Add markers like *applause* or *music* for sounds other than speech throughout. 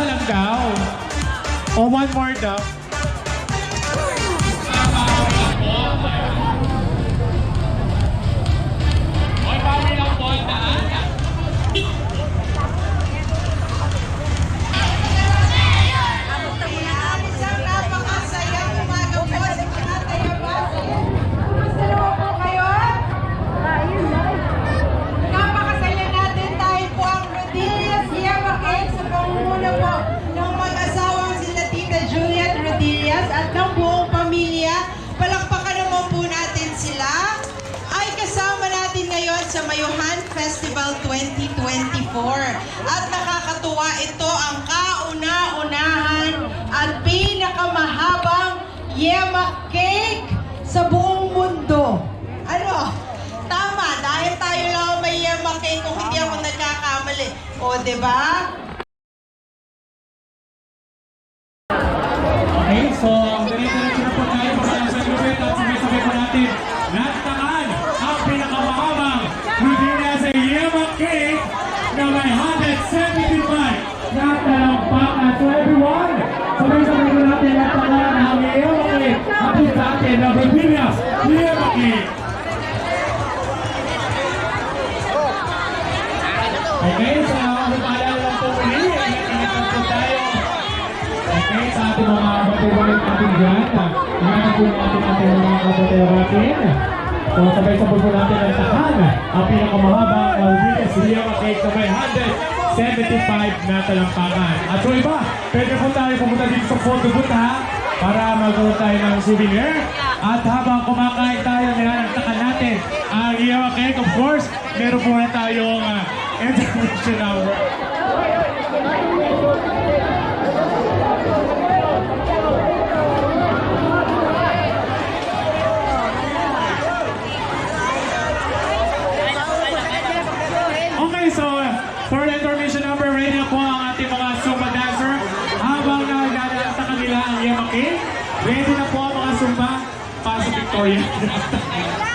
isa lang daw. O, oh, one more daw. National 2024. At nakakatuwa ito ang kauna-unahan at pinakamahabang yemak cake sa buong mundo. Ano? Tama, dahil tayo lang may yemak cake kung hindi ako nagkakamali. O, ba? Diba? po yung ating kapatero mga kapatero natin. So sabay sa po natin ang tahan. Ang pinakamahaba ang Wilkes Riyawa Cake na 175 na talampakan. At so iba, pwede po tayo pumunta dito sa photo booth ha para magawa tayo ng souvenir. At habang kumakain tayo, nilalagtakan natin ang Riyawa Cake. Of course, meron po na tayong uh, international thôi. *laughs*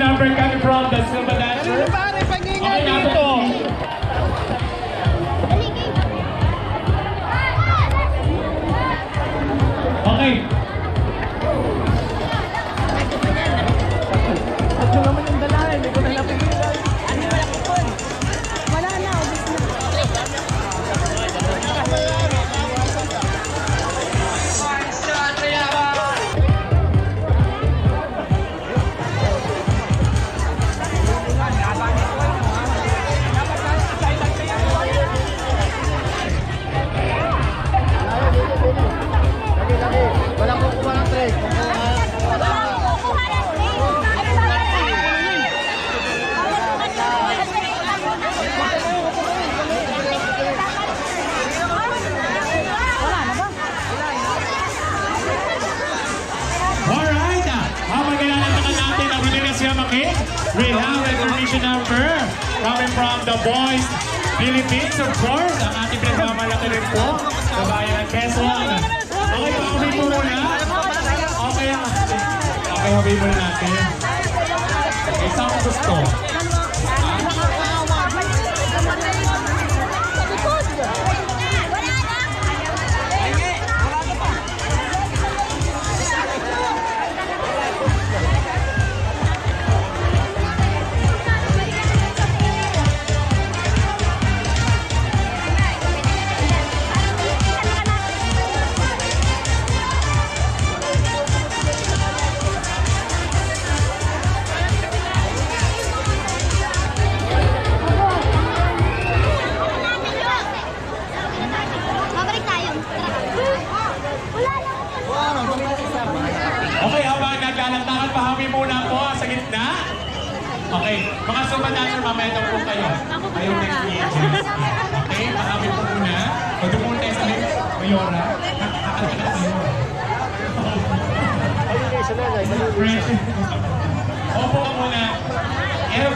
number coming from the Silva Dancer. Okay na po. Okay. Wala po kuha ng trade. Rehab recognition number coming from the boys Philippines, of course. Ang ating pinagmamalaki rin po sa bayan ng Quezon. Okay, pauwi mo muna. Okay, ah. okay, habi muna natin. Okay, saan gusto? Gitna. Okay, mga sumanasir, mamaya daw po kayo. Kayo next meeting. Okay, pahawi po muna. O muna tayo sa may Mayora. Na kayo. Friends. Opo ka muna. And of